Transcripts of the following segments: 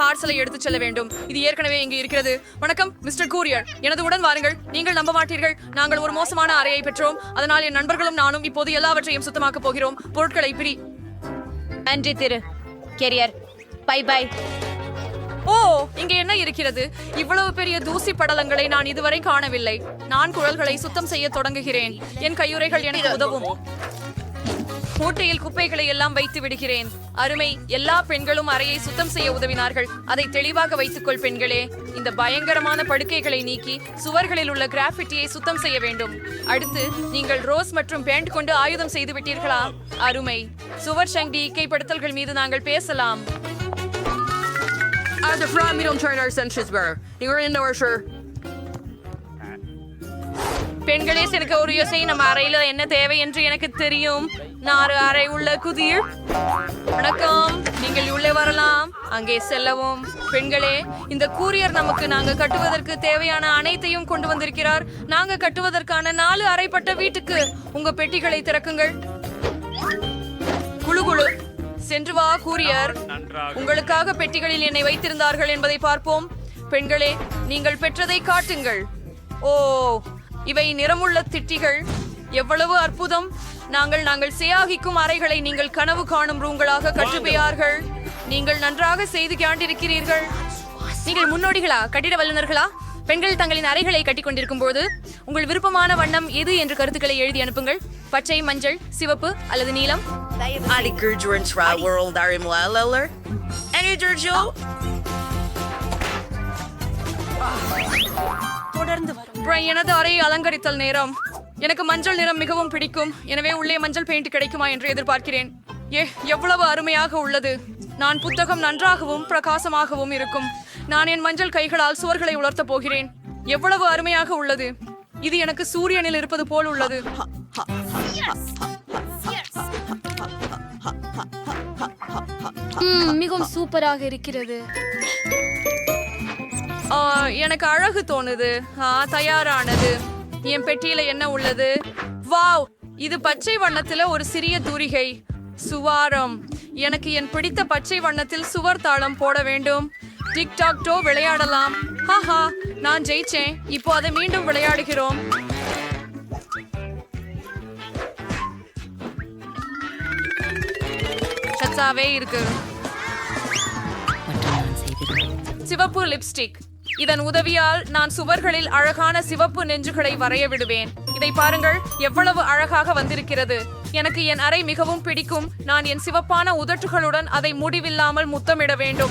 பார்சலை எடுத்துச் செல்ல வேண்டும். இது ஏற்கனவே இங்கு இருக்கிறது. வணக்கம் மிஸ்டர் கூரியர் எனது உடன் வாருங்கள். நீங்கள் நம்ப மாட்டீர்கள். நாங்கள் ஒரு மோசமான அறையை பெற்றோம். அதனால் என் நண்பர்களும் நானும் இப்போது எல்லாவற்றையும் சுத்தமாக்கப் போகிறோம். பொருட்களை பிரி. நன்றி திரு கெரியர். Bye bye. ஓ இங்கே என்ன இருக்கிறது? இவ்வளவு பெரிய தூசி படலங்களை நான் இதுவரை காணவில்லை. நான் குழல்களை சுத்தம் செய்ய தொடங்குகிறேன். என் கையுறைகள் எனக்கு உதவும். மூட்டையில் குப்பைகளை எல்லாம் வைத்து விடுகிறேன். அருமை எல்லா பெண்களும் அறையை சுத்தம் செய்ய உதவினார்கள். அதை தெளிவாக வைத்துக்கொள் பெண்களே. இந்த பயங்கரமான படுக்கைகளை நீக்கி சுவர்களில் உள்ள கிராஃபிட்டியை சுத்தம் செய்ய வேண்டும். அடுத்து நீங்கள் ரோஸ் மற்றும் பேண்ட் கொண்டு ஆயுதம் செய்து விட்டீர்களா? அருமை. சுவர் சங்கி இக்கைப்படுத்தல்கள் மீது நாங்கள் பேசலாம். Uit we don't met our senses bearer. You're in the sure. பெண்களே எனக்கு ஒரு யோசனை நம்ம அறையில என்ன தேவை என்று எனக்கு தெரியும். நாறு அறை உள்ள குதிர். வணக்கம். நீங்கள் உள்ளே வரலாம். அங்கே செல்லவும். பெண்களே இந்த கூரியர் நமக்கு நாங்க கட்டுவதற்கு தேவையான அனைத்தையும் கொண்டு வந்திருக்கிறார். நாங்க கட்டுவதற்கான நாலு அறைப்பட்ட வீட்டுக்கு உங்க பெட்டிகளை திறக்குங்கள். குழு குழு. சென்று வா கூரியர். உங்களுக்காக பெட்டிகளில் என்னை வைத்திருந்தார்கள் என்பதை பார்ப்போம். பெண்களே நீங்கள் பெற்றதை காட்டுங்கள். ஓ இவை நிறமுள்ள திட்டிகள். எவ்வளவு அற்புதம். நாங்கள் நாங்கள் சேயாகிக்கும் அறைகளை நீங்கள் கனவு காணும் ரூம்களாக கட்டுப்பையார்கள். நீங்கள் நன்றாக செய்து காண்டிருக்கிறீர்கள் நீங்கள் முன்னோடிகளா? கட்டிட வல்லுநர்களா? பெண்கள் தங்களின் அறைகளை கட்டிக் கொண்டிருக்கும் போது உங்கள் விருப்பமான வண்ணம் எது என்று கருத்துக்களை எழுதி அனுப்புங்கள். பச்சை மஞ்சள் சிவப்பு அல்லது நீலம்? Ali எனது அறையை அலங்கரித்தல் நேரம். எனக்கு மஞ்சள் நிறம் மிகவும் பிடிக்கும். எனவே உள்ளே மஞ்சள் பெயிண்ட் கிடைக்குமா என்று எதிர்பார்க்கிறேன். ஏ எவ்வளவு அருமையாக உள்ளது. நான் புத்தகம் நன்றாகவும் பிரகாசமாகவும் இருக்கும். நான் என் மஞ்சள் கைகளால் சுவர்களை உலர்த்தப் போகிறேன். எவ்வளவு அருமையாக உள்ளது. இது எனக்கு சூரியனில் இருப்பது போல் உள்ளது. மிகவும் சூப்பராக இருக்கிறது. எனக்கு அழகு தோணுது. தயாரானது. என் பெட்டியில என்ன உள்ளது? வாவ்! இது பச்சை வண்ணத்துல ஒரு சிறிய தூரிகை. சுவாரம். எனக்கு என் பிடித்த பச்சை வண்ணத்தில் சுவர் தாளம் போட வேண்டும். டிக்டாக் டோ விளையாடலாம். ஹாஹா நான் ஜெயிச்சேன். இப்போ அதை மீண்டும் விளையாடுகிறோம். சச்சாவே இருக்கு. சிவப்பு லிப்ஸ்டிக். இதன் உதவியால் நான் சுவர்களில் அழகான சிவப்பு நெஞ்சுகளை வரைய விடுவேன் இதை பாருங்கள் எவ்வளவு அழகாக வந்திருக்கிறது. எனக்கு என் அறை மிகவும் பிடிக்கும். நான் என் சிவப்பான உதட்டுகளுடன் அதை முடிவில்லாமல் முத்தமிட வேண்டும்.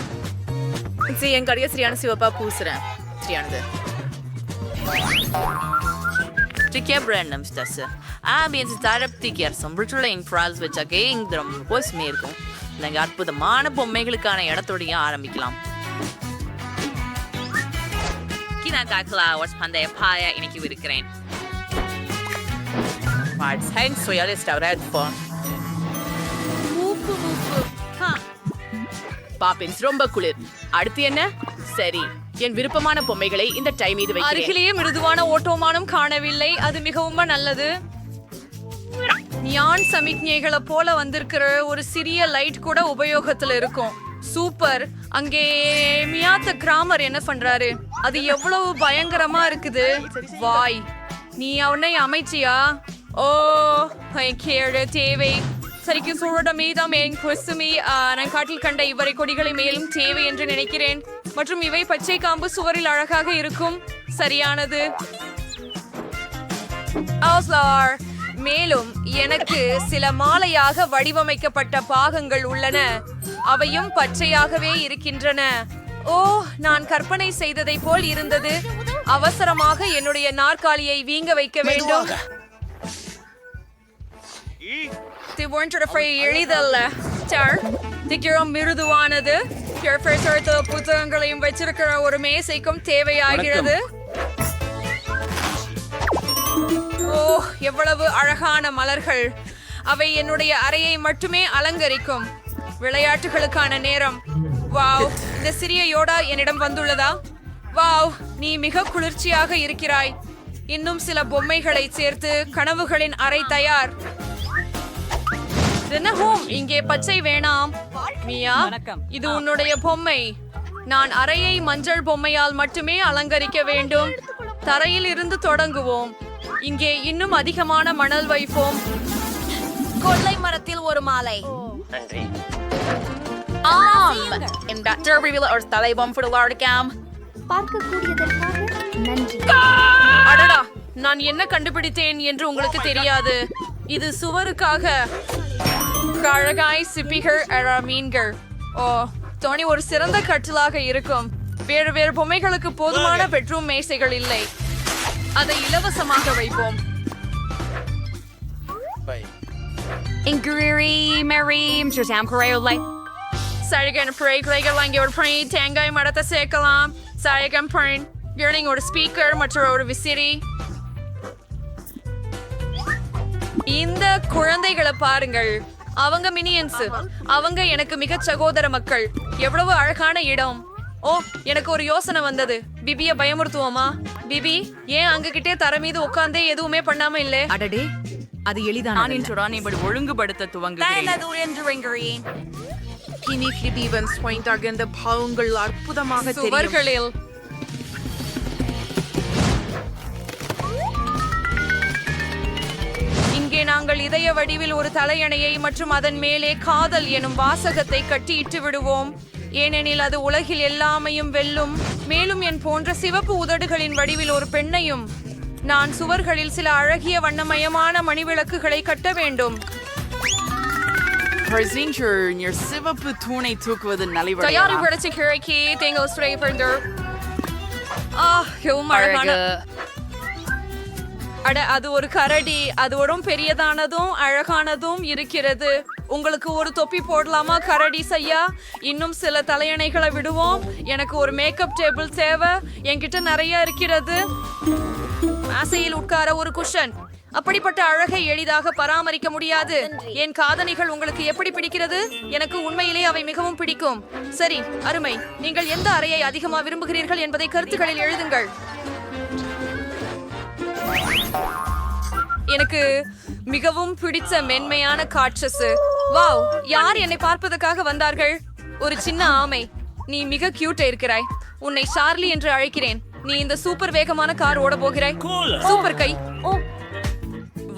என் கடைய சரியான சிவப்பா பூசுறேன். சரியானது Tycker jag bränner förstås. Ambience men det där upptycker som brutala infrals வச்சா இருக்கும். இல்லைங்க அற்புதமான பொம்மைகளுக்கான இடத்தோடையும் ஆரம்பிக்கலாம். கினாக்காக்கலா வாட்ச் பந்தய பாய இன்னைக்கு இருக்கிறேன் Parts häng så jag. Poppins ரொம்ப குளிர். அடுத்து என்ன? சரி. என் விருப்பமான பொம்மைகளை இந்த டை மீது அருகிலேயே மிருதுவான ஓட்டோமானம் காணவில்லை. அது மிகவும் நல்லது. நியான் சமிக்ஞைகளை போல வந்திருக்கிற ஒரு சிறிய லைட் கூட உபயோகத்துல இருக்கும். சூப்பர் அங்கே மியாத்த கிராமர் என்ன பண்றாரு? அது எவ்வளவு பயங்கரமா இருக்குது. வாய் நீ அவனை அமைச்சியா? ஓ கேடு தேவை. சரிக்கு சூழட மீதம் என் குசுமி நான் காட்டில் கண்ட இவரை கொடிகளை மேலும் தேவை என்று நினைக்கிறேன். மற்றும் இவை பச்சை காம்பு சுவரில் அழகாக இருக்கும். சரியானது. மேலும் எனக்கு சில மாலையாக வடிவமைக்கப்பட்ட பாகங்கள் உள்ளன. அவையும் பச்சையாகவே இருக்கின்றன. ஓ நான் கற்பனை செய்ததை போல் இருந்தது. அவசரமாக என்னுடைய நாற்காலியை வீங்க வைக்க வேண்டும். எளிதல்ல. சார் திக்கிரம் மிருதுவானது. புத்தகங்களையும் வச்சிருக்கிற ஒரு மேசைக்கும் தேவையாகிறது. ஓ எவ்வளவு அழகான மலர்கள். அவை என்னுடைய அறையை மட்டுமே அலங்கரிக்கும். விளையாட்டுகளுக்கான நேரம். வாவ் இந்த சிறிய யோடா என்னிடம் வந்துள்ளதா? வாவ் நீ மிக குளிர்ச்சியாக இருக்கிறாய். இன்னும் சில பொம்மைகளை சேர்த்து கனவுகளின் அறை தயார். ஹோம் இங்கே பச்சை வேணாம். மியா இது உன்னுடைய பொம்மை. நான் அறையை மஞ்சள் பொம்மையால் மட்டுமே அலங்கரிக்க வேண்டும். தரையில் இருந்து தொடங்குவோம். இங்கே இன்னும் அதிகமான மணல் வைப்போம். கொள்ளை மரத்தில் ஒரு மாலை. ஆம். இந்த டர்பிவில் ஒரு தலைபம் ஃபுடலாடுக்காம் பார்க்கக்கூடியதற்காக நன்றி. அடடா நான் என்ன கண்டுபிடித்தேன் என்று உங்களுக்கு தெரியாது. இது சுவருக்காக. அழகாய் சிப்பிகள் அழ மீன்கள். ஓ தோனி ஒரு சிறந்த கட்டிலாக இருக்கும். வேறு வேறு பொம்மைகளுக்கு போதுமான பெட்ரூம் மேசைகள் இல்லை. அதை இலவசமாக வைப்போம். இங்குரி மெரீம் சுசாம் குறையுள்ளை சழகன் பிழைகள் அங்கே ஒரு பணி தேங்காய் மரத்தை சேர்க்கலாம் சழகம் பண் இயர்னிங் ஒரு ஸ்பீக்கர் மற்றும் ஒரு விசிறி இந்த குழந்தைகளை பாருங்கள். அவங்க மினியன்ஸ் அவங்க எனக்கு மிக சகோதர மக்கள். எவ்வளவு அழகான இடம். ஓ எனக்கு ஒரு யோசனை வந்தது. பிபிய பயமுறுத்துவோமா? பிபி ஏன் அங்க கிட்டே தர மீது உட்கார்ந்தே எதுவுமே பண்ணாம இல்ல? அடடே அது எளிதான நான் இன்று நான் இப்படி ஒழுங்குபடுத்த point அகந்த பாவங்கள் அற்புதமாக சுவர்களில். இங்கே நாங்கள் இதய வடிவில் ஒரு தலையணையை மற்றும் அதன் மேலே காதல் எனும் வாசகத்தை கட்டியிட்டு விடுவோம். ஏனெனில் அது உலகில் எல்லாமையும் வெல்லும். மேலும் என் போன்ற சிவப்பு உதடுகளின் வடிவில் ஒரு பெண்ணையும் நான் சுவர்களில் சில அழகிய வண்ணமயமான மணிவிளக்குகளை கட்ட வேண்டும். Your சிவப்பு தூணை தூக்குவது தயாரி நலிவடையலாம் படைச்ச கிழக்கி தேங்காய் ஸ்ப்ரே பண்ணு ஆ ஹியூம் அழகான அட அது ஒரு கரடி அது ஒரு பெரியதானதும் அழகானதும் இருக்கிறது உங்களுக்கு ஒரு தொப்பி போடலாமா கரடி செய்யா இன்னும் சில தலையணைகளை விடுவோம் எனக்கு ஒரு மேக்கப் டேபிள் தேவை என்கிட்ட நிறைய இருக்கிறது ஆசையில் உட்கார ஒரு குஷன் அப்படிப்பட்ட அழகை எளிதாக பராமரிக்க முடியாது. என் காதணிகள் உங்களுக்கு எப்படி பிடிக்கிறது? எனக்கு உண்மையிலே அவை மிகவும் பிடிக்கும். சரி அருமை. நீங்கள் எந்த அறையை அதிகமாக விரும்புகிறீர்கள் என்பதை கருத்துக்களில் எழுதுங்கள். எனக்கு மிகவும் பிடிச்ச மென்மையான காட்சஸ் வாவ் யார் என்னை பார்ப்பதற்காக வந்தார்கள்? ஒரு சின்ன ஆமை. நீ மிக கியூட்டா இருக்கிறாய். உன்னை ஷார்லி என்று அழைக்கிறேன். நீ இந்த சூப்பர் வேகமான கார் ஓட போகிறாய். சூப்பர் கை.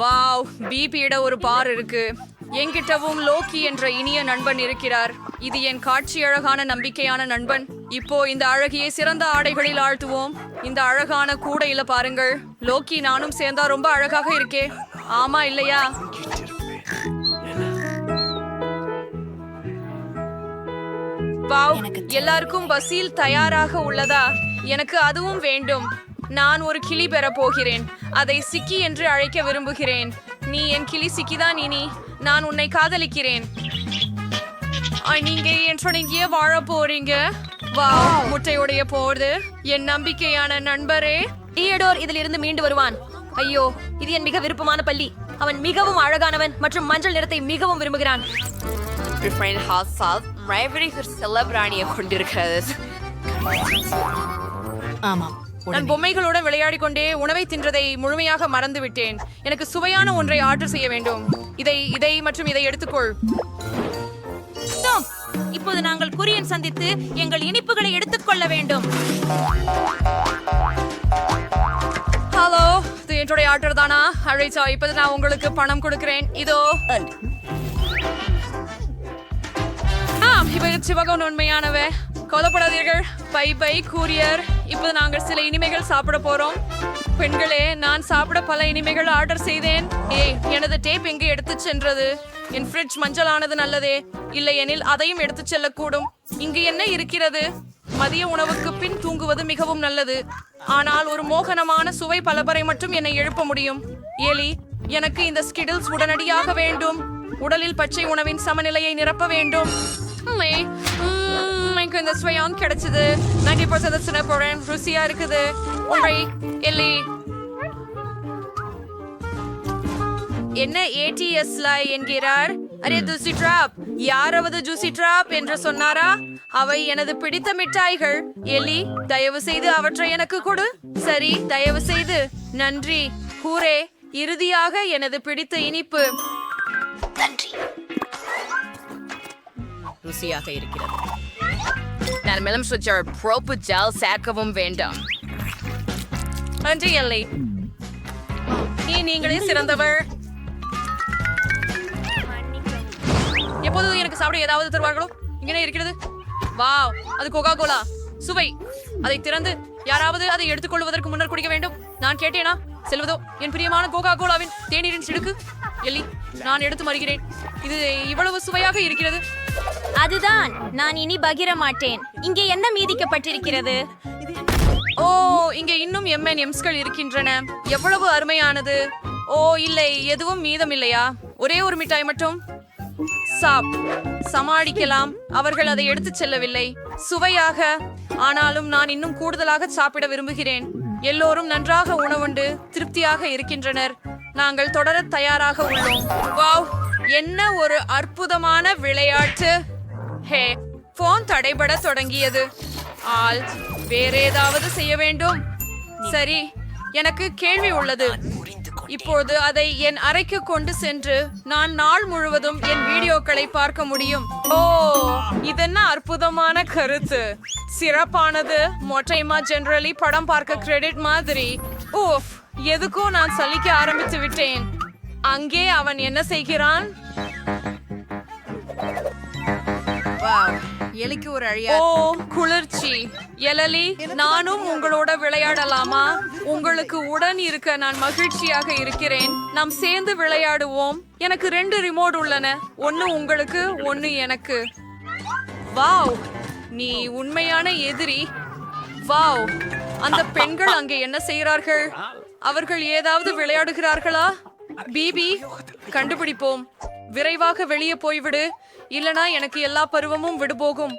வாவ் பிபியிட ஒரு பார் இருக்கு. என்கிட்டவும் லோக்கி என்ற இனிய நண்பன் இருக்கிறார். இது என் காட்சி அழகான நம்பிக்கையான நண்பன். இப்போ இந்த அழகியை சிறந்த ஆடைகளில் ஆழ்த்துவோம். இந்த அழகான கூடையில பாருங்கள். லோக்கி நானும் சேர்ந்தா ரொம்ப அழகாக இருக்கே. ஆமா இல்லையா? வாவ் எல்லாருக்கும் பஸ்ஸில் தயாராக உள்ளதா? எனக்கு அதுவும் வேண்டும். நான் ஒரு கிளி பெற போகிறேன். அதை சிக்கி என்று அழைக்க விரும்புகிறேன். நீ என் கிளி சிக்கிதான் இனி நான் உன்னை காதலிக்கிறேன். நீங்க என் தொடங்கிய வாழ போறீங்க? வா முட்டையுடைய போது என் நம்பிக்கையான நண்பரே. தியடோர் இதிலிருந்து மீண்டு வருவான். ஐயோ இது என் மிக விருப்பமான பள்ளி. அவன் மிகவும் அழகானவன் மற்றும் மஞ்சள் நிறத்தை மிகவும் விரும்புகிறான். செல்லப்பிராணியை கொண்டிருக்கிறது. ஆமாம். நான் பொம்மைகளோட விளையாடிக் கொண்டே உணவை தின்றதை முழுமையாக மறந்து விட்டேன் எனக்கு சுவையான ஒன்றை ஆர்டர் செய்ய வேண்டும். இதை இதை மற்றும் இதை எடுத்துக்கொள். இப்போது நாங்கள் குரியன் சந்தித்து எங்கள் இனிப்புகளை எடுத்துக்கொள்ள வேண்டும். ஹலோ இது என்னுடைய ஆர்டர் தானா? அழைச்சா இப்போது நான் உங்களுக்கு பணம் கொடுக்கிறேன். இதோ. ஆ இவ சிவகன் உண்மையானவ. கவலைப்படாதீர்கள் பை பை கூரியர் இப்போது நாங்கள் சில இனிமைகள் சாப்பிட போறோம். பெண்களே நான் சாப்பிட பல இனிமைகள் ஆர்டர் செய்தேன். ஏய் எனது டேப் எங்கே எடுத்து சென்றது? என் ஃப்ரிட்ஜ் மஞ்சளானது நல்லதே. இல்லை எனில் அதையும் எடுத்துச் செல்லக்கூடும். இங்கு என்ன இருக்கிறது? மதிய உணவுக்கு பின் தூங்குவது மிகவும் நல்லது. ஆனால் ஒரு மோகனமான சுவை பலபரை மட்டும் என்னை எழுப்ப முடியும். ஏலி எனக்கு இந்த ஸ்கிடில்ஸ் உடனடியாக வேண்டும். உடலில் பச்சை உணவின் சமநிலையை நிரப்ப வேண்டும். உம், எனக்கு இந்த ஸ்வயான் கிடைச்சது. இப்போ பசத போறேன். ருசியா இருக்குது. உண்மை எல்லி. என்ன ஏடிஎஸ்ல என்கிறார்? அரே ஜூசி டிராப் யாராவது ஜூசி டிராப் என்று சொன்னாரா? அவை எனது பிடித்த மிட்டாய்கள். எலி தயவு செய்து அவற்றை எனக்கு கொடு. சரி தயவு செய்து நன்றி. கூரே இறுதியாக எனது பிடித்த இனிப்பு. ருசியாக இருக்கிறது. நான் மெலம் சுவிட்சர் ப்ரோப்பு ஜெல் சேர்க்கவும் வேண்டும். நன்றி எல்லை. நீ நீங்களே சிறந்தவர். எப்போதும் எனக்கு சாப்பிட ஏதாவது தருவார்களோ? இங்கே இருக்கிறது. வாவ் அது கோகா கோலா சுவை. அதை திறந்து யாராவது அதை எடுத்துக்கொள்வதற்கு முன்னர் குடிக்க வேண்டும். நான் கேட்டேனா? செல்வதோ என் பிரியமான கோகா கோலாவின் தேநீரின் சிடுக்கு? எல்லி நான் எடுத்து மறுகிறேன் இது இவ்வளவு சுவையாக இருக்கிறது. அதுதான். நான் இனி பகிர மாட்டேன் இங்கே என்ன மீதிக்கப்பட்டிருக்கிறது? ஓ இங்கே இன்னும் எம்என் எம்ஸ்கள் இருக்கின்றன. எவ்வளவு அருமையானது. ஓ இல்லை எதுவும் மீதம் இல்லையா ஒரே ஒரு மிட்டாய் மட்டும். சாப். சமாளிக்கலாம். அவர்கள் அதை எடுத்துச் செல்லவில்லை. சுவையாக. ஆனாலும் நான் இன்னும் கூடுதலாக சாப்பிட விரும்புகிறேன். எல்லோரும் நன்றாக உணவுண்டு திருப்தியாக இருக்கின்றனர். நாங்கள் தொடர தயாராக உள்ளோம். வாவ்! என்ன ஒரு அற்புதமான விளையாட்டு? ஹே போன் தடைபட தொடங்கியது. ஆல் வேற ஏதாவது செய்ய வேண்டும்? சரி எனக்கு கேள்வி உள்ளது. இப்போது அதை என் அறைக்கு கொண்டு சென்று நான் நாள் முழுவதும் என் வீடியோக்களை பார்க்க முடியும். ஓ இதென்ன அற்புதமான கருத்து. சிறப்பானது. மொட்டைமா ஜெனரலி படம் பார்க்க கிரெடிட் மாதிரி. ஓஃப் எதுக்கோ நான் சலிக்க ஆரம்பித்து விட்டேன். அங்கே அவன் என்ன செய்கிறான்? எலிக்கு ஒரு அழியா ஓ குளிர்ச்சி. எலலி நானும் உங்களோட விளையாடலாமா? உங்களுக்கு உடன் இருக்க நான் மகிழ்ச்சியாக இருக்கிறேன். நாம் சேர்ந்து விளையாடுவோம். எனக்கு ரெண்டு ரிமோட் உள்ளன. ஒன்னு உங்களுக்கு ஒன்னு எனக்கு. வாவ் நீ உண்மையான எதிரி. வாவ் அந்த பெண்கள் அங்கே என்ன செய்கிறார்கள்? அவர்கள் ஏதாவது விளையாடுகிறார்களா? பிபி கண்டுபிடிப்போம். விரைவாக வெளியே போய்விடு. இல்லனா எனக்கு எல்லா பருவமும் விடுபோகும்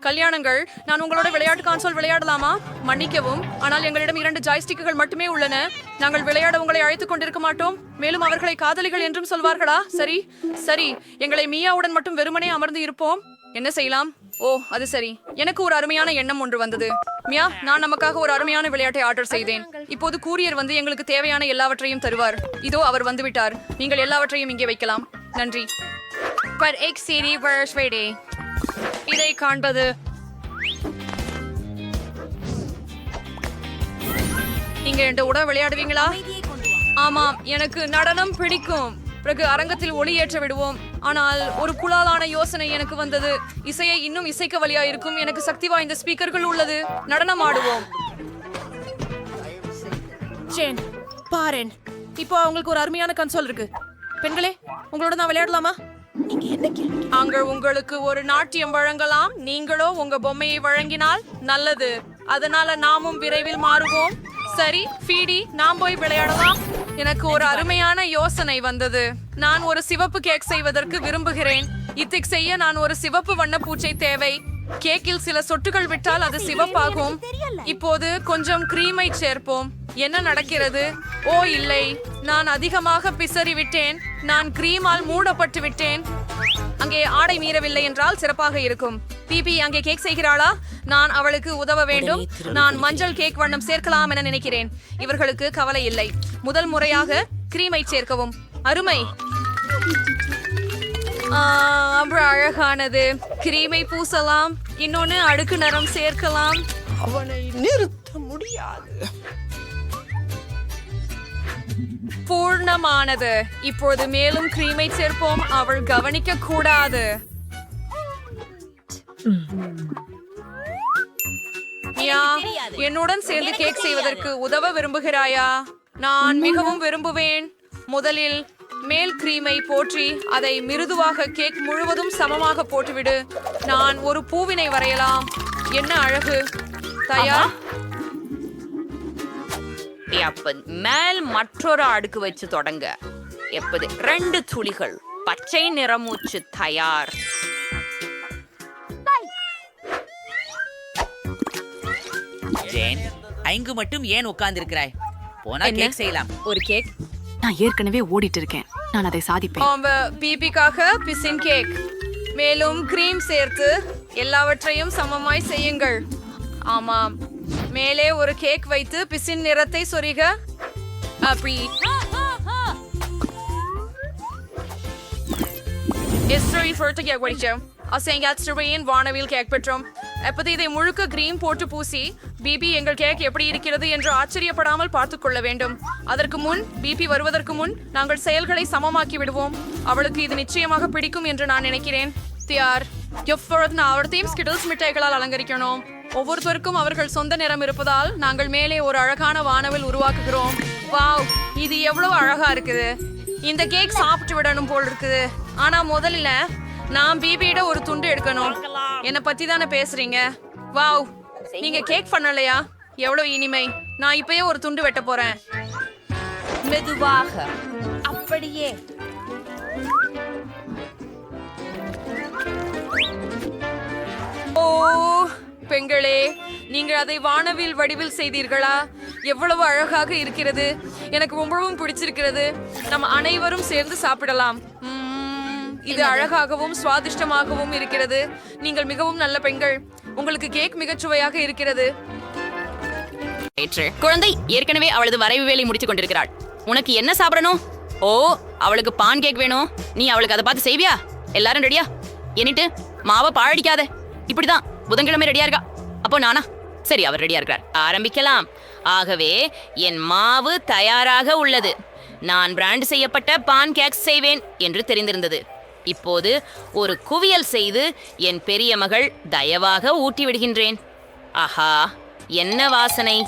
கல்யாணங்கள் நான் உங்களோட விளையாட்டு கான்சோல் விளையாடலாமா? மன்னிக்கவும் ஆனால் எங்களிடம் இரண்டு ஜாய்ஸ்டிக்குகள் மட்டுமே உள்ளன. நாங்கள் விளையாட உங்களை அழைத்துக் கொண்டிருக்க மாட்டோம். மேலும் அவர்களை காதலிகள் என்றும் சொல்வார்களா? சரி சரி எங்களை மியாவுடன் மட்டும் வெறுமனே அமர்ந்து இருப்போம். என்ன செய்யலாம்? ஓ அது சரி. எனக்கு ஒரு அருமையான எண்ணம் ஒன்று வந்தது. மியா நான் நமக்காக ஒரு அருமையான விளையாட்டை ஆர்டர் செய்தேன். இப்போது கூரியர் வந்து எங்களுக்கு தேவையான எல்லாவற்றையும் தருவார். இதோ அவர் வந்துவிட்டார் நீங்கள் எல்லாவற்றையும் இங்கே வைக்கலாம். நன்றி. பர் எக் சீரி வர்ஷ்வேடே இதை காண்பது. நீங்க என்கிட்ட உட விளையாடுவீங்களா? ஆமாம் எனக்கு நடனம் பிடிக்கும். பிறகு அரங்கத்தில் ஒளியேற்ற விடுவோம். ஆனால் ஒரு குழாலான யோசனை எனக்கு வந்தது. இசையை இன்னும் இசைக்க வழியா இருக்கும் எனக்கு சக்தி வாய்ந்த ஸ்பீக்கர்கள் உள்ளது. நடனம் ஆடுவோம். பாரேன். இப்போ அவங்களுக்கு ஒரு அருமையான கன்சோல் இருக்கு. பெண்களே உங்களோட நான் விளையாடலாமா? அங்க உங்களுக்கு ஒரு நாட்டியம் வழங்கலாம். நீங்களோ உங்க பொம்மையை வழங்கினால் நல்லது. அதனால நாமும் விரைவில் மாறுவோம். சரி ஃபீடி நாம் போய் விளையாடலாம். எனக்கு ஒரு அருமையான யோசனை வந்தது. நான் ஒரு சிவப்பு கேக் செய்வதற்கு விரும்புகிறேன். இத்திக் செய்ய நான் ஒரு சிவப்பு வண்ண பூச்சை தேவை. கேக்கில் சில சொட்டுகள் விட்டால் அது சிவப்பாகும். இப்போது கொஞ்சம் கிரீமை சேர்ப்போம். என்ன நடக்கிறது? ஓ இல்லை. நான் அதிகமாக பிசறி விட்டேன். நான் கிரீமால் மூடப்பட்டு விட்டேன். அங்கே ஆடை மீறவில்லை என்றால் சிறப்பாக இருக்கும். பிபி அங்கே கேக் செய்கிறாளா? நான் அவளுக்கு உதவ வேண்டும். நான் மஞ்சள் கேக் வண்ணம் சேர்க்கலாம் என நினைக்கிறேன். இவர்களுக்கு கவலை இல்லை. முதல் முறையாக கிரீமை சேர்க்கவும். அருமை. அப்புறம் அழகானது. கிரீமை பூசலாம் இன்னொன்னு அடுக்கு நிறம் சேர்க்கலாம். அவனை நிறுத்த முடியாது. பூர்ணமானது. இப்போது மேலும் கிரீமை சேர்ப்போம். அவள் கவனிக்க கூடாது என்னுடன் சேர்ந்து கேக் செய்வதற்கு உதவ விரும்புகிறாயா? நான் மிகவும் விரும்புவேன். முதலில் மேல் கிரீமை போற்றி அதை மிருதுவாக கேக் முழுவதும் சமமாக போட்டுவிடு. நான் ஒரு பூவினை வரையலாம். என்ன அழகு? தயார்? அப்ப மேல் மற்றொரு அடுக்கு வச்சு தொடங்க. எப்பது? ரெண்டு துளிகள். பச்சை நிறமூச்சு தயார். ஜேன் ஐங்கு மட்டும் ஏன் உட்கார்ந்திருக்கிறாய்? போனா கேக் செய்யலாம். ஒரு கேக்? நான் ஏற்கனவே ஓடிட்டு இருக்கேன். நான் அதை சாதிப்பேன். அவங்க பிபிக்காக பிசின் கேக். மேலும் கிரீம் சேர்த்து எல்லாவற்றையும் சமமாய் செய்யுங்கள். ஆமாம். மேலே ஒரு கேக் வைத்து பிசின் நிறத்தை சொரிக. அப்படி எஸ்ட்ரோய் சொல்லிட்டு கேக் படித்தோம் அசைங்க அஸ்ரோயின் வானவில் கேக் பெற்றோம் அப்போது இதை முழுக்க கிரீம் போட்டு பூசி பிபி எங்கள் கேக் எப்படி இருக்கிறது என்று ஆச்சரியப்படாமல் பார்த்துக் கொள்ள வேண்டும். அதற்கு முன் பிபி வருவதற்கு முன் நாங்கள் செயல்களை சமமாக்கி விடுவோம். அவளுக்கு இது நிச்சயமாக பிடிக்கும் என்று நான் நினைக்கிறேன். தியார் எப்பொழுது நான் அவர்த்தையும் ஸ்கிட்டில்ஸ் மிட்டாய்களால் அலங்கரிக்கணும். ஒவ்வொருத்தருக்கும் அவர்கள் சொந்த நிறம் இருப்பதால் நாங்கள் மேலே ஒரு அழகான வானவில் உருவாக்குகிறோம். வாவ் இது எவ்வளவு அழகா இருக்குது. இந்த கேக் சாப்பிட்டு விடணும் போல் இருக்குது. ஆனா முதல்ல நான் பிபியிட ஒரு துண்டு எடுக்கணும். என்னை பத்தி தானே பேசுறீங்க? வாவ் நீங்க கேக் பண்ணலையா? எவ்வளவு இனிமை. நான் இப்பயே ஒரு துண்டு வெட்ட போறேன். மெதுவாக. அப்படியே. ஓ பெண்களே நீங்கள் அதை வானவில் வடிவில் செய்தீர்களா? எவ்வளவு அழகாக இருக்கிறது. எனக்கு ரொம்பவும் பிடிச்சிருக்கிறது. நம்ம அனைவரும் சேர்ந்து சாப்பிடலாம். இது அழகாகவும் சுவாதிஷ்டமாகவும் இருக்கிறது. நீங்கள் மிகவும் நல்ல பெண்கள். உங்களுக்கு கேக் மிகச் சுவையாக இருக்கிறது. குழந்தை ஏற்கனவே அவளது வரைவு வேலை முடித்துக் கொண்டிருக்கிறாள். உனக்கு என்ன சாப்பிடணும்? ஓ அவளுக்கு பான் கேக் வேணும். நீ அவளுக்கு அதை பார்த்து செய்வியா? எல்லாரும் ரெடியா என்னிட்டு மாவை பாழடிக்காத. இப்படிதான் புதன்கிழமை ரெடியா இருக்கா? அப்போ நானா? சரி அவர் ரெடியா இருக்கிறார். ஆரம்பிக்கலாம். ஆகவே என் மாவு தயாராக உள்ளது. நான் பிராண்ட் செய்யப்பட்ட பான் கேக் செய்வேன் என்று தெரிந்திருந்தது. இப்போது ஒரு குவியல் செய்து என் பெரிய மகள் தயவாக ஊட்டி விடுகின்றேன். ஆஹா என்ன வாசனை.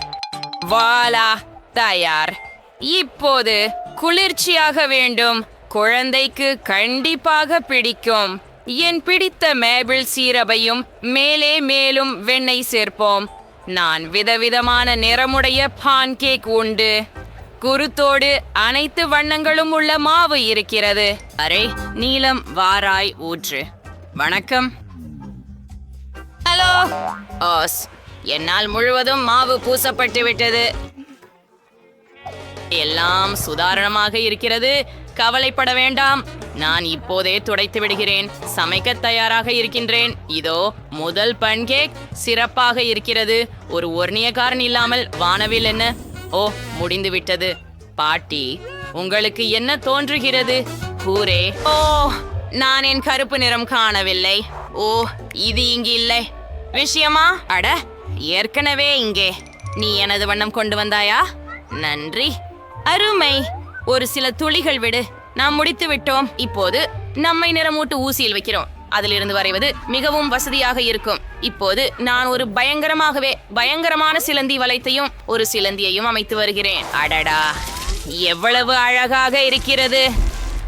வாலா தயார். இப்போது குளிர்ச்சியாக வேண்டும். குழந்தைக்கு கண்டிப்பாக பிடிக்கும். என் பிடித்த மேபிள் சீரபையும் மேலே மேலும் வெண்ணெய் சேர்ப்போம். நான் விதவிதமான நிறமுடைய பான் கேக் உண்டு. குருத்தோடு அனைத்து வண்ணங்களும் உள்ள மாவு இருக்கிறது. அரே நீலம் வாராய் ஊற்று. வணக்கம். ஹலோ. ஓஸ் என்னால் முழுவதும் மாவு பூசப்பட்டு விட்டது. எல்லாம் சுதாரணமாக இருக்கிறது. கவலைப்பட வேண்டாம். நான் இப்போதே துடைத்து விடுகிறேன். சமைக்க தயாராக இருக்கின்றேன். இதோ முதல் பன்கேக் சிறப்பாக இருக்கிறது. ஒரு ஒர்ணியக்காரன் இல்லாமல் வானவில் என்ன? ஓ முடிந்துவிட்டது. பாட்டி உங்களுக்கு என்ன தோன்றுகிறது? கூரே ஓ நான் என் கருப்பு நிறம் காணவில்லை. ஓ இது இங்கு இல்லை. விஷயமா? அட ஏற்கனவே இங்கே. நீ எனது வண்ணம் கொண்டு வந்தாயா? நன்றி. அருமை. ஒரு சில துளிகள் விடு. நாம் முடித்து விட்டோம் இப்போது நம்மை நிறமூட்டு ஊசியில் வைக்கிறோம். அதிலிருந்து வரைவது மிகவும் வசதியாக இருக்கும். இப்போது நான் ஒரு பயங்கரமாகவே பயங்கரமான சிலந்தி வளைத்தையும் ஒரு சிலந்தியையும் அமைத்து வருகிறேன். அடடா! எவ்வளவு அழகாக இருக்கிறது!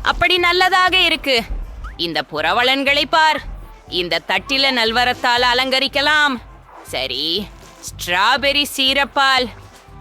அப்படி நல்லதாக இருக்கு! இந்த புறவலன்களை பார்! இந்த தட்டில நல்வரத்தால் அலங்கரிக்கலாம்! சரி ஸ்ட்ராபெரி சீரப்பால்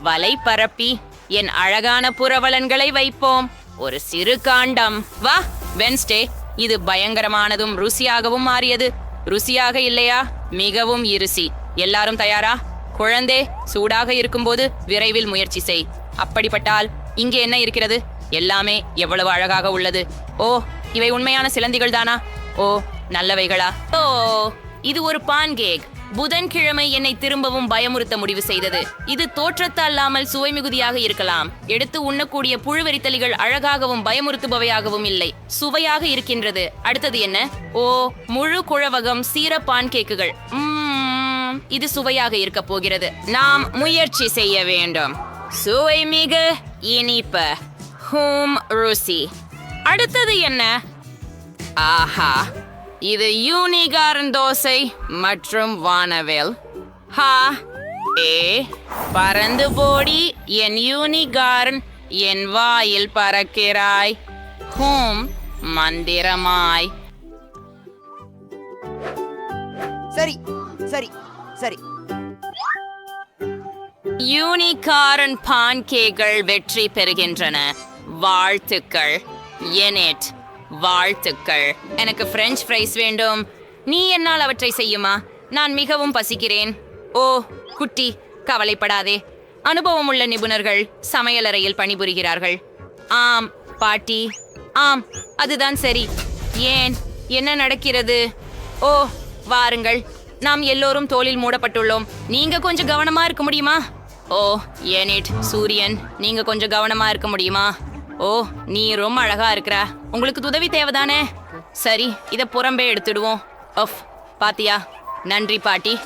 வலை பரப்பி என் அழகான புறவலன்களை வைப்போம். ஒரு சிறு காண்டம். வா வென்ஸ்டே! இது பயங்கரமானதும் ருசியாகவும் மாறியது. ருசியாக இல்லையா? மிகவும் இருசி. எல்லாரும் தயாரா? குழந்தை சூடாக இருக்கும்போது விரைவில் முயற்சி செய். அப்படிப்பட்டால் இங்கே என்ன இருக்கிறது? எல்லாமே எவ்வளவு அழகாக உள்ளது. ஓ இவை உண்மையான சிலந்திகள் தானா? ஓ நல்லவைகளா? ஓ இது ஒரு பான் கேக். புதன்கிழமை என்னை திரும்பவும் பயமுறுத்த முடிவு செய்தது. இது தோற்றத்து அல்லாமல் சுவை மிகுதியாக இருக்கலாம். எடுத்து உண்ணக்கூடிய புழுவெரித்தலிகள் அழகாகவும் பயமுறுத்துபவையாகவும் இல்லை. சுவையாக இருக்கின்றது. அடுத்தது என்ன? ஓ முழு குழவகம் சீர பான் கேக்குகள் இது சுவையாக இருக்க போகிறது. நாம் முயற்சி செய்ய வேண்டும். சுவை மிக இனிப்பு. ஹூம் ருசி. அடுத்தது என்ன? ஆஹா. இது யூனிகாரன் தோசை மற்றும் வானவேல். ஹா ஏ பறந்து போடி என் யூனிகாரன் என் வாயில் பறக்கிறாய். ஹூம் மந்திரமாய். சரி சரி சரி. யூனிகாரன் பான்கேக்கள் வெற்றி பெறுகின்றன. வாழ்த்துக்கள் எனேட். வாழ்த்துக்கள். எனக்கு பிரெஞ்ச் ஃப்ரைஸ் வேண்டும். நீ என்னால் அவற்றை செய்யுமா? நான் மிகவும் பசிக்கிறேன். ஓ குட்டி கவலைப்படாதே. அனுபவம் உள்ள நிபுணர்கள் சமையலறையில் பணிபுரிகிறார்கள். ஆம் பாட்டி. ஆம் அதுதான் சரி. ஏன்? என்ன நடக்கிறது? ஓ வாருங்கள். நாம் எல்லோரும் தோளில் மூடப்பட்டுள்ளோம். நீங்க கொஞ்சம் கவனமா இருக்க முடியுமா? ஓ ஏனிட் சூரியன். நீங்க கொஞ்சம் கவனமா இருக்க முடியுமா? ஓ நீ ரொம்ப அழகா இருக்கிற. உங்களுக்கு உதவி தேவைதானே? சரி இத புறம்பே எடுத்துடுவோம். ஒஃப் பாத்தியா? நன்றி பாட்டி.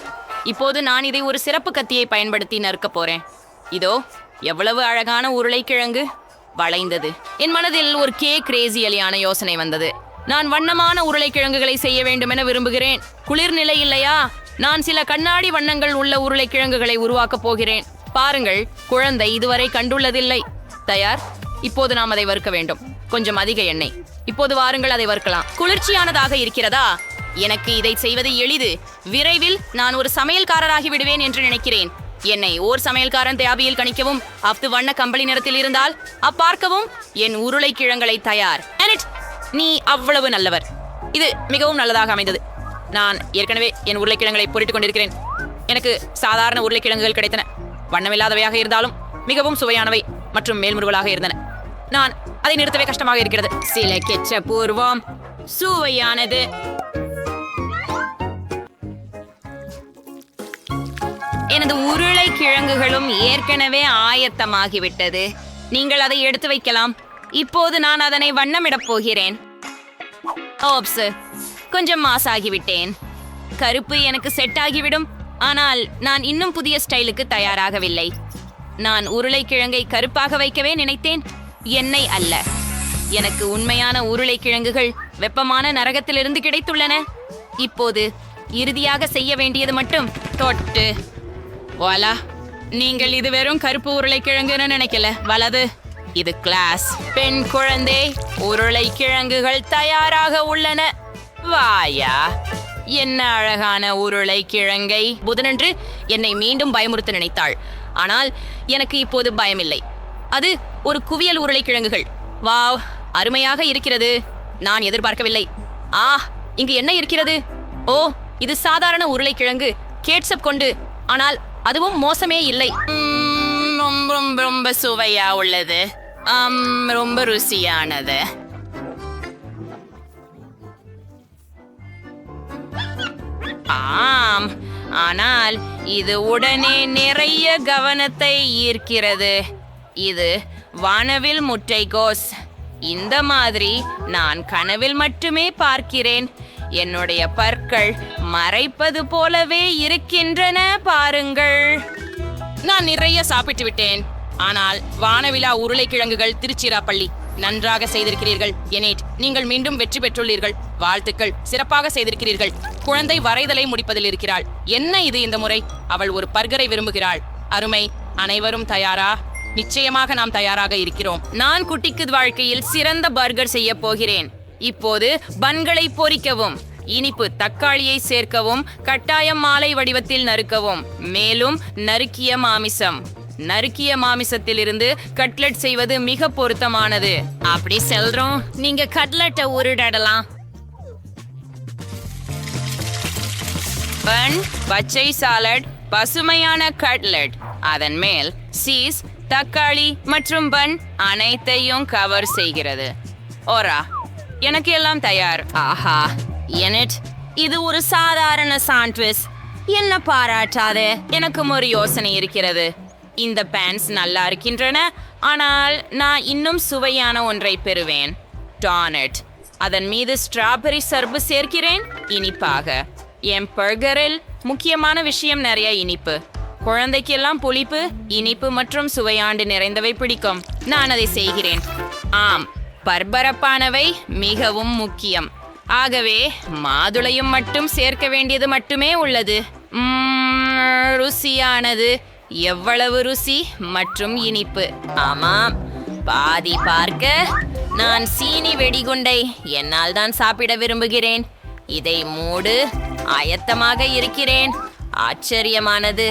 இப்போது நான் இதை ஒரு சிறப்பு கத்தியை பயன்படுத்தி நறுக்க போறேன். இதோ எவ்வளவு அழகான உருளைக்கிழங்கு. வளைந்தது. என் மனதில் ஒரு கே கிரேசியலியான யோசனை வந்தது. நான் வண்ணமான உருளைக்கிழங்குகளை செய்ய வேண்டும் என விரும்புகிறேன். குளிர்நிலை இல்லையா? நான் சில கண்ணாடி வண்ணங்கள் உள்ள உருளைக்கிழங்குகளை உருவாக்கப் போகிறேன். பாருங்கள் குழந்தை இதுவரை கண்டுள்ளதில்லை. தயார்? இப்போது நாம் அதை வறுக்க வேண்டும். கொஞ்சம் அதிக எண்ணெய். இப்போது வாருங்கள் அதை வறுக்கலாம். குளிர்ச்சியானதாக இருக்கிறதா? எனக்கு இதை செய்வது எளிது. விரைவில் நான் ஒரு சமையல்காரராகி விடுவேன் என்று நினைக்கிறேன். என்னை ஓர் சமையல்காரன் தேவையில் கணிக்கவும் அஃது வண்ண கம்பளி நிறத்தில் இருந்தால் அப்பார்க்கவும் என் உருளைக்கிழங்களை தயார். நீ அவ்வளவு நல்லவர். இது மிகவும் நல்லதாக அமைந்தது. நான் ஏற்கனவே என் உருளைக்கிழங்களை பொரிட்டுக் கொண்டிருக்கிறேன். எனக்கு சாதாரண உருளைக்கிழங்குகள் கிடைத்தன. வண்ணமில்லாதவையாக இருந்தாலும் மிகவும் சுவையானவை மற்றும் மேல்முருவலாக இருந்தன. நான் அதை நிறுத்தவே கஷ்டமாக இருக்கிறது. சில கெச்ச பூர்வம். சுவையானது. எனது உருளை கிழங்குகளும் ஏற்கனவே ஆயத்தமாகிவிட்டது. நீங்கள் அதை எடுத்து வைக்கலாம். இப்போது நான் அதனை வண்ணமிடப் போகிறேன். ஓப்ஸ் கொஞ்சம் மாசாகிவிட்டேன். கருப்பு எனக்கு செட் ஆகிவிடும். ஆனால் நான் இன்னும் புதிய ஸ்டைலுக்கு தயாராகவில்லை. நான் உருளைக்கிழங்கை கருப்பாக வைக்கவே நினைத்தேன். எண்ணெய் அல்ல. எனக்கு உண்மையான உருளைக்கிழங்குகள் வெப்பமான நரகத்திலிருந்து கிடைத்துள்ளன. இப்போது இறுதியாக செய்ய வேண்டியது மட்டும் தொட்டு. வாலா நீங்கள் இது வெறும் கருப்பு உருளைக்கிழங்குன்னு நினைக்கல. வலது. இது கிளாஸ் பெண் குழந்தை உருளைக்கிழங்குகள் தயாராக உள்ளன. வாயா. என்ன அழகான உருளைக்கிழங்கை. புதனன்று என்னை மீண்டும் பயமுறுத்த நினைத்தாள். ஆனால் எனக்கு இப்போது பயமில்லை. அது ஒரு குவியல் உருளைக்கிழங்குகள். வாவ் அருமையாக இருக்கிறது. நான் எதிர்பார்க்கவில்லை. ஆ இங்கு என்ன இருக்கிறது? ஓ இது சாதாரண உருளைக்கிழங்கு. கேட்சப் கொண்டு. ஆனால் அதுவும் மோசமே இல்லை. ரொம்ப ரொம்ப ரொம்ப சுவையா உள்ளது. ஆம், ரொம்ப ருசியானது. ஆம் ஆனால் இது உடனே நிறைய கவனத்தை ஈர்க்கிறது. இது வானவில் முட்டைகோஸ் இந்த மாதிரி நான் கனவில் மட்டுமே பார்க்கிறேன். என்னுடைய பற்கள் மறைப்பது போலவே இருக்கின்றன பாருங்கள். நான் நிறைய சாப்பிட்டு விட்டேன். ஆனால் வானவிழா உருளைக்கிழங்குகள் திருச்சிராப்பள்ளி. நன்றாக செய்திருக்கிறீர்கள். எனேட் நீங்கள் மீண்டும் வெற்றி பெற்றுள்ளீர்கள். வாழ்த்துக்கள். சிறப்பாக செய்திருக்கிறீர்கள். குழந்தை வரைதலை முடிப்பதில் இருக்கிறாள். என்ன இது இந்த முறை? அவள் ஒரு பர்கரை விரும்புகிறாள். அருமை அனைவரும் தயாரா? நிச்சயமாக நாம் தயாராக இருக்கிறோம். நான் குட்டிக்கு வாழ்க்கையில் சிறந்த பர்கர் செய்ய போகிறேன். இப்போது பன்களை பொறிக்கவும். இனிப்பு தக்காளியை சேர்க்கவும். கட்டாயம் மாலை வடிவத்தில் நறுக்கவும். மேலும் நறுக்கிய மாமிசம். நறுக்கிய மாமிசத்திலிருந்து கட்லெட் செய்வது மிக பொருத்தமானது. அப்படி செல்றோம். நீங்க கட்லெட்டை உருடலாம் பன் பச்சை சாலட் பசுமையான கட்லெட். அதன் மேல் சீஸ் தக்காளி மற்றும் பன் அனைத்தையும் கவர் செய்கிறது. ஓரா எனக்கு எல்லாம் தயார். ஆஹா எனட் இது ஒரு சாதாரண சாண்ட்விச் என்ன பாராட்டாதே எனக்கும் ஒரு யோசனை இருக்கிறது. இந்த பேன்ஸ் நல்லா இருக்கின்றன ஆனால் நான் இன்னும் சுவையான ஒன்றை பெறுவேன். டானட் அதன் மீது ஸ்ட்ராபெரி சர்பு சேர்க்கிறேன் இனிப்பாக. என் பர்கரில் முக்கியமான விஷயம் நிறைய இனிப்பு. குழந்தைக்கெல்லாம் புளிப்பு இனிப்பு மற்றும் சுவையாண்டு நிறைந்தவை பிடிக்கும். நான் அதை செய்கிறேன். ஆம் பர்பரப்பானவை மிகவும் முக்கியம். ஆகவே மாதுளையும் மட்டும் சேர்க்க வேண்டியது மட்டுமே உள்ளது. ருசியானது. எவ்வளவு ருசி மற்றும் இனிப்பு. ஆமாம் பாதி பார்க்க நான் சீனி வெடிகுண்டை என்னால் தான் சாப்பிட விரும்புகிறேன். இதை மூடு ஆயத்தமாக இருக்கிறேன். ஆச்சரியமானது.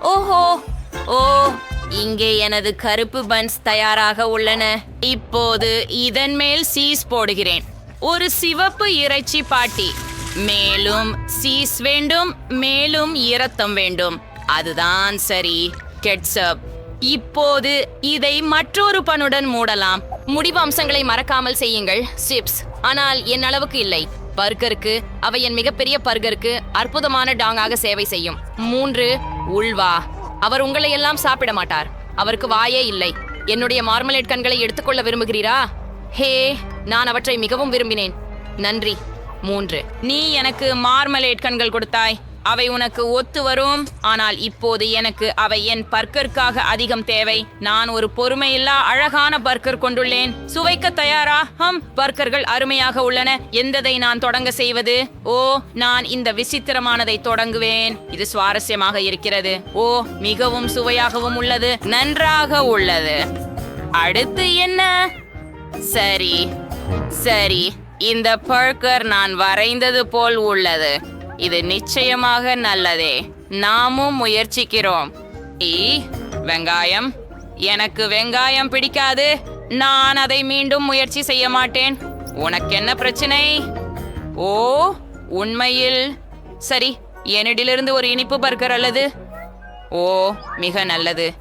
ஓஹோ. ஓ இங்கே எனது கருப்பு பன்ஸ் தயாராக உள்ளன. இப்போது இதன் மேல் சீஸ் போடுகிறேன். ஒரு சிவப்பு இறைச்சி பாட்டி. மேலும் சீஸ் வேண்டும் மேலும் இரத்தம் வேண்டும். அதுதான் சரி. கெட்சப். இப்போது இதை மற்றொரு பனுடன் மூடலாம். முடிவு அம்சங்களை மறக்காமல் செய்யுங்கள். சிப்ஸ். ஆனால் என் அளவுக்கு இல்லை. பர்கருக்கு அவை என் மிகப்பெரிய பர்கருக்கு அற்புதமான டாங்காக சேவை செய்யும். மூன்று உள்வா அவர் உங்களை எல்லாம் சாப்பிட மாட்டார். அவருக்கு வாயே இல்லை. என்னுடைய மார்மலேட் கண்களை எடுத்துக்கொள்ள விரும்புகிறீரா? ஹே நான் அவற்றை மிகவும் விரும்பினேன். நன்றி. மூன்று. நீ எனக்கு மார்மலேட் கண்கள் கொடுத்தாய். அவை உனக்கு ஒத்து வரும். ஆனால் இப்போது எனக்கு அவை என் பர்க்கருக்காக அதிகம் தேவை. நான் ஒரு பொறுமையில்லா அழகான பர்க்கர் கொண்டுள்ளேன். சுவைக்க தயாரா? ஹம் பர்க்கர்கள் அருமையாக உள்ளன. எந்ததை நான் தொடங்க செய்வது? ஓ நான் இந்த விசித்திரமானதை தொடங்குவேன். இது சுவாரஸ்யமாக இருக்கிறது. ஓ மிகவும் சுவையாகவும் உள்ளது. நன்றாக உள்ளது. அடுத்து என்ன? சரி. சரி. இந்த பர்கர் நான் வரைந்தது போல் உள்ளது. இது நிச்சயமாக நல்லதே. நாமும் முயற்சிக்கிறோம். ஈ வெங்காயம். எனக்கு வெங்காயம் பிடிக்காது. நான் அதை மீண்டும் முயற்சி செய்ய மாட்டேன். உனக்கு என்ன பிரச்சனை? ஓ உண்மையில். சரி என்னிடிலிருந்து ஒரு இனிப்பு பர்கர் அல்லது? ஓ மிக நல்லது.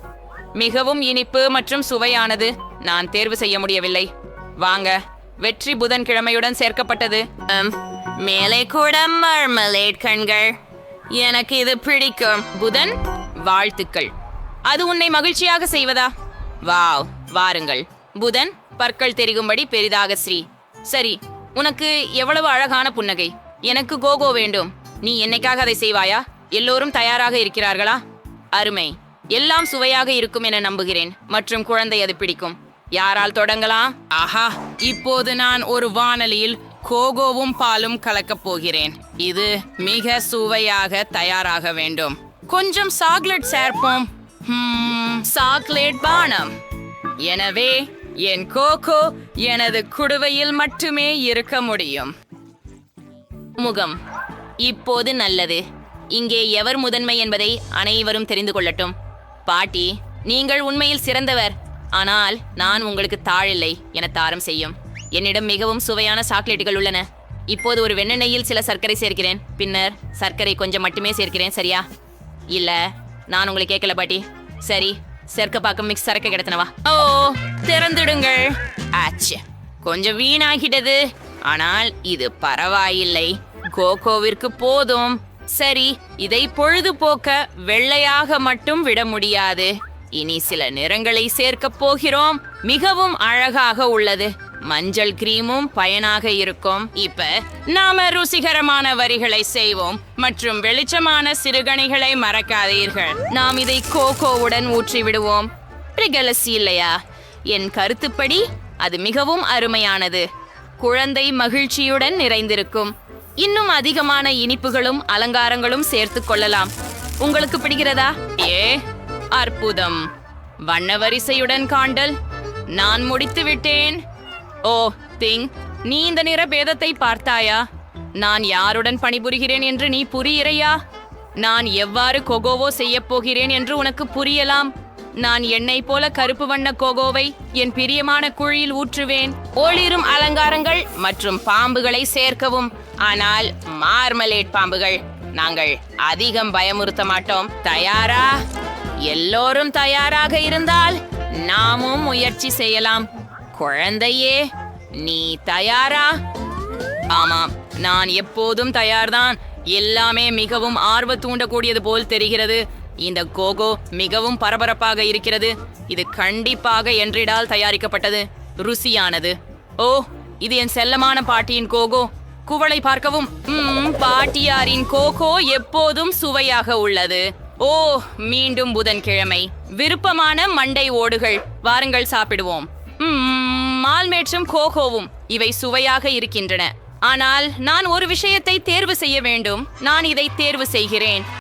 மிகவும் இனிப்பு மற்றும் சுவையானது. நான் தேர்வு செய்ய முடியவில்லை. வாங்க வெற்றி புதன்கிழமையுடன் சேர்க்கப்பட்டது. அம், மேலே கூட மர்மலேட் கண்கள். எனக்கு இது பிடிக்கும். புதன் வாழ்த்துக்கள். அது உன்னை மகிழ்ச்சியாக செய்வதா? வாவ் வாருங்கள். புதன் பற்கள் தெரிகும்படி பெரிதாக ஸ்ரீ. சரி உனக்கு எவ்வளவு அழகான புன்னகை. எனக்கு கோகோ வேண்டும். நீ என்னைக்காக அதை செய்வாயா? எல்லோரும் தயாராக இருக்கிறார்களா? அருமை. எல்லாம் சுவையாக இருக்கும் என நம்புகிறேன். மற்றும் குழந்தை அது பிடிக்கும். யாரால் தொடங்கலாம் ஆஹா இப்போது நான் ஒரு வானலியில் கோகோவும் பாலும் கலக்கப் போகிறேன். இது மிக சுவையாக தயாராக வேண்டும். கொஞ்சம் சாக்லேட் சேர்ப்போம். சாக்லேட் பானம். எனவே என் கோகோ எனது குடுவையில் மட்டுமே இருக்க முடியும். முகம். இப்போது நல்லது. இங்கே எவர் முதன்மை என்பதை அனைவரும் தெரிந்து கொள்ளட்டும். பாட்டி நீங்கள் உண்மையில் சிறந்தவர். ஆனால் நான் உங்களுக்கு தாழில்லை என தாரம் செய்யும். என்னிடம் மிகவும் சுவையான சாக்லேட்டுகள் உள்ளன. இப்போது ஒரு வெண்ணெண்ணெயில் சில சர்க்கரை சேர்க்கிறேன். பின்னர் சர்க்கரை கொஞ்சம் மட்டுமே சேர்க்கிறேன் சரியா? இல்ல நான் உங்களை கேட்கல பாட்டி. சரி சேர்க்க பார்க்க மிக்ஸ் சரக்கு கிடைத்தனவா? ஓ திறந்துடுங்கள். ஆச்சு கொஞ்சம் வீணாகிட்டது. ஆனால் இது பரவாயில்லை. கோகோவிற்கு போதும். சரி இதை பொழுதுபோக்க வெள்ளையாக மட்டும் விட முடியாது. இனி சில நிறங்களை சேர்க்கப் போகிறோம். மிகவும் அழகாக உள்ளது. மஞ்சள் கிரீமும் பயனாக இருக்கும். இப்ப நாம ருசிகரமான வரிகளை செய்வோம். மற்றும் வெளிச்சமான சிறுகணிகளை மறக்காதீர்கள். நாம் இதை கோகோவுடன் ஊற்றி விடுவோம் பிரிகலசி இல்லையா? என் கருத்துப்படி அது மிகவும் அருமையானது. குழந்தை மகிழ்ச்சியுடன் நிறைந்திருக்கும். இன்னும் அதிகமான இனிப்புகளும் அலங்காரங்களும் சேர்த்து கொள்ளலாம். உங்களுக்கு பிடிக்கிறதா? ஏ அற்புதம். வண்ண வரிசையுடன் காண்டல் நான் முடித்து விட்டேன். ஓ திங் நீ இந்த நிற பேதத்தை பார்த்தாயா? நான் யாருடன் பணிபுரிகிறேன் என்று நீ புரியிறையா? நான் எவ்வாறு கொகோவோ செய்யப் போகிறேன் என்று உனக்கு புரியலாம்? நான் என்னைப் போல கருப்பு வண்ண கோகோவை என் பிரியமான குழியில் ஊற்றுவேன். ஒளிரும் அலங்காரங்கள் மற்றும் பாம்புகளை சேர்க்கவும். ஆனால் மார்மலேட் பாம்புகள் நாங்கள் அதிகம் பயமுறுத்த மாட்டோம். தயாரா? எல்லோரும் தயாராக இருந்தால் நாமும் முயற்சி செய்யலாம். குழந்தையே நீ தயாரா? ஆமாம் நான் எப்போதும் தயார்தான். எல்லாமே மிகவும் ஆர்வ தூண்டக்கூடியது போல் தெரிகிறது. இந்த கோகோ மிகவும் பரபரப்பாக இருக்கிறது. இது கண்டிப்பாக என்றிடால் தயாரிக்கப்பட்டது. ருசியானது. ஓ இது என் செல்லமான பாட்டியின் கோகோ. குவளை பார்க்கவும் பாட்டியாரின் கோகோ எப்போதும் சுவையாக உள்ளது. ஓ மீண்டும் புதன்கிழமை. விருப்பமான மண்டை ஓடுகள். வாருங்கள் சாப்பிடுவோம். மால்மேற்றும் கோகோவும் இவை சுவையாக இருக்கின்றன. ஆனால் நான் ஒரு விஷயத்தை தேர்வு செய்ய வேண்டும். நான் இதை தேர்வு செய்கிறேன்.